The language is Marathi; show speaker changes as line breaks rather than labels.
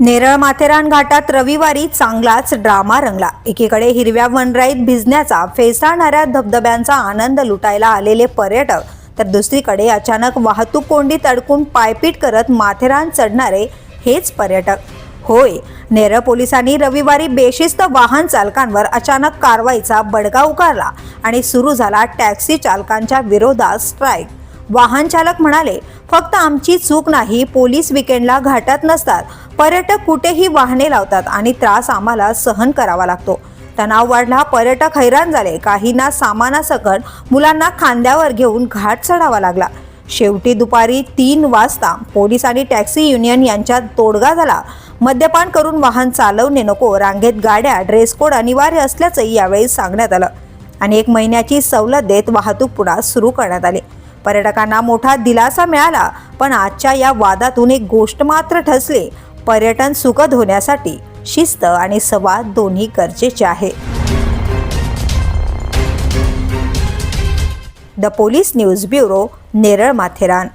नेरळ माथेरान घाटात रविवारी चांगलाच ड्रामा रंगला. एकीकडे हिरव्या वनराईत भिजण्याचा फेसाळणाऱ्या धबधब्यांचा आनंद लुटायला आलेले पर्यटक तर दुसरीकडे अचानक वाहतूक कोंडीत अडकून पायपीट करत माथेरान चढणारे हेच पर्यटक. होय नेरळ पोलिसांनी रविवारी बेशिस्त वाहन चालकांवर अचानक कारवाईचा बडगा उकारला आणि सुरू झाला टॅक्सी चालकांच्या विरोधात स्ट्राईक. वाहन चालक म्हणाले फक्त आमची चूक नाही पोलीस विकेंडला घाटात नसतात. पर्यटक कुठेही वाहने लावतात आणि त्रास आम्हाला सहन करावा लागतो. तणाव वाढला पर्यटक हैराण झाले. काहींना सामानासकट मुलांना खांद्यावर घेऊन घाट चढावा लागला. शेवटी दुपारी तीन वाजता पोलीस आणि टॅक्सी युनियन यांच्यात तोडगा झाला. मद्यपान करून वाहन चालवणे नको रांगेत गाड्या ड्रेस कोड अनिवार्य असल्याचंही यावेळी सांगण्यात आलं. आणि एक महिन्याची सवलत देत वाहतूक पुन्हा सुरू करण्यात आली. पर्यटकांना मोठा दिलासा मिळाला पण आजच्या या वादातून एक गोष्ट मात्र ठसली. पर्यटन सुखद होण्यासाठी शिस्त आणि संवाद दोन्ही गरजेचे आहे. The police news bureau Neral Matheran.